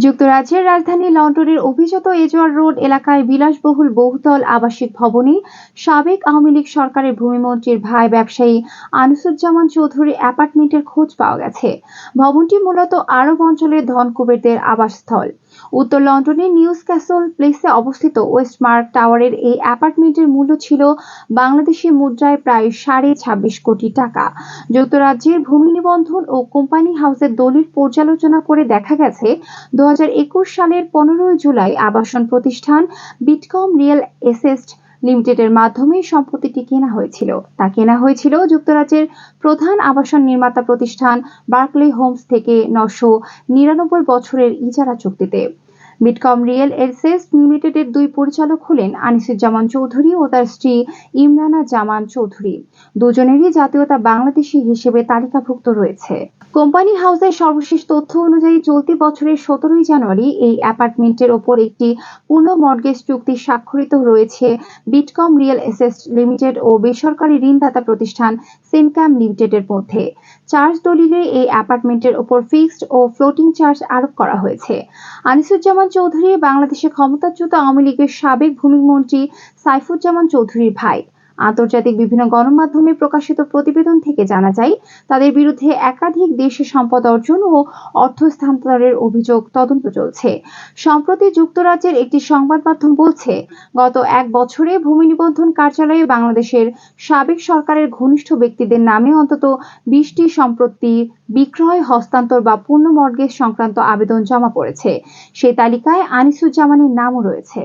যুক্তরাজ্যের রাজধানী লন্ডনের অভিজাত এজোয়ার রোড এলাকায় বিলাসবহুল বহুতল আবাসিক ভবনে সাবেক আওয়ামী লীগ সরকারের ভূমিমন্ত্রীর ভাই ব্যবসায়ী আনিসুজ্জামান চৌধুরী অ্যাপার্টমেন্টের খোঁজ পাওয়া গেছে। ভবনটি মূলত আরব অঞ্চলের ধনকুবেরদের আবাসস্থল। উত্তর লন্ডনের নিউজ ক্যাসল প্লেসে অবস্থিত ওয়েস্টমার্ক টাওয়ারের এই অ্যাপার্টমেন্টের মূল্য ছিল বাংলাদেশি মুদ্রায় প্রায় সাড়ে ছাব্বিশ কোটি টাকা। যুক্তরাজ্যের ভূমি নিবন্ধন ও কোম্পানি হাউসের দলিল পর্যালোচনা করে দেখা গেছে দু হাজার একুশ সালের পনেরোই জুলাই আবাসন প্রতিষ্ঠান বিটকম রিয়েল এসেস্ট লিমিটেডের মাধ্যমে সম্পত্তিটি কেনা হয়েছিল। তা কেনা হয়েছিল যুক্তরাজ্যের প্রধান আবাসন নির্মাতা প্রতিষ্ঠান বার্কলে হোমস থেকে নশো নিরানব্বই বছরের ইজারা চুক্তিতে। বিটকম রিয়েল এসেস্ট লিমিটেডের দুই পরিচালক হলেন আনিসুজ্জামান চৌধুরী ও তার স্ত্রী ইমরানা জামান চৌধুরী। দুজনেরই জাতীয়তা বাংলাদেশি হিসেবে তালিকাভুক্ত রয়েছে। কোম্পানি হাউসের সর্বশেষ তথ্য অনুযায়ী চলতি বছরের সতেরোই জানুয়ারি এই অ্যাপার্টমেন্টের ওপর একটি পূর্ণ মর্গেজ চুক্তি স্বাক্ষরিত রয়েছে বিটকম রিয়েল এসেস্ট লিমিটেড ও বেসরকারি ঋণদাতা প্রতিষ্ঠান সেনক্যাম লিমিটেডের মধ্যে। চার্জ দলিলে এই অ্যাপার্টমেন্টের ওপর ফিক্সড ও ফ্লোটিং চার্জ আরোপ করা হয়েছে। আনিসুজ্জামান চৌধুরী বাংলাদেশে ক্ষমতাচ্যুত আওয়ামী লীগের সাবেক ভূমিমন্ত্রী সাইফুজ্জামান চৌধুরীর ভাই। আন্তর্জাতিক বিভিন্ন গণমাধ্যমে প্রকাশিত প্রতিবেদন থেকে জানা যায়, তাদের বিরুদ্ধে একাধিক দেশে সম্পদ অর্জন ও অর্থ স্থানান্তরের অভিযোগ তদন্ত চলছে। সম্প্রতি যুক্তরাজ্যের একটি সংবাদ মাধ্যম বলছে, গত এক বছরে ভূমি নিবন্ধন কার্যালয়ে বাংলাদেশের সাবেক সরকারের ঘনিষ্ঠ ব্যক্তিদের নামে অন্তত বিশটি সম্পত্তি বিক্রয়, হস্তান্তর বা পূর্ণ মর্গেজ সংক্রান্ত আবেদন জমা পড়েছে। সেই তালিকায় আনিসুজ্জামানের নামও রয়েছে।